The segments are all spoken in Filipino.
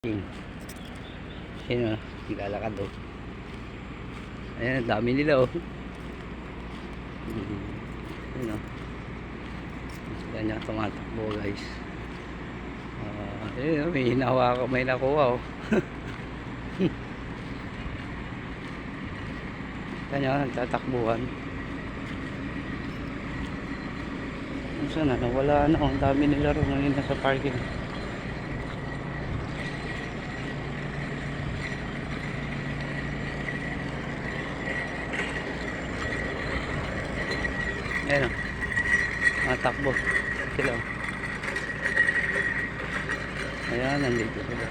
King. Sino? Naglalakad oh. Ayan, ang dami nila oh. Ayan oh. Sila niya tumatakbo guys. Ah, ayun oh, may hinawa ko, may nakuha oh. Kanya nagtatakbuhan. Saan na? Nawala na. oh. Ang dami nila rin ngayon nasa parking. Ayan o. Mga takbo. Sila o. Ayan, nandito sila.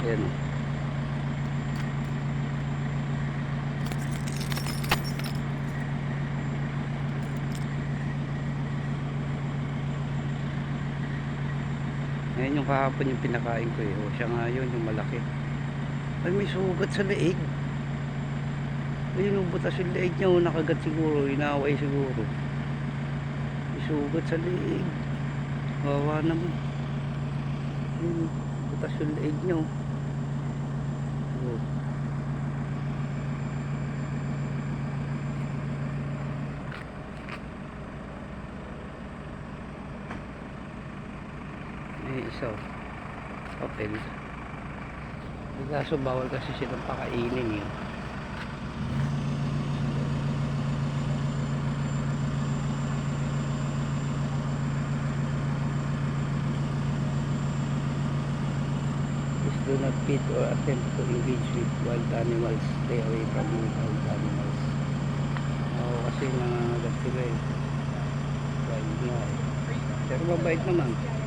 Ayan o. Ngayon yung kahapon yung pinakain ko eh. O siya nga yun, yung malaki. Ay, may sugat sa leeg. Ayun, butas yung leeg niya. O, nakagat siguro. Inaway siguro. May sugat sa leeg. Wawa naman. Ayun, butas yung leeg niya. O. O. May isa. Papel. Kaso bawal kasi silang pakainin yun. Please do not feed or attempt to engage with wild animals. Stay away from wild animals. Oo, kasi nangangagat sila eh. Wild nga eh. Pero mabait naman.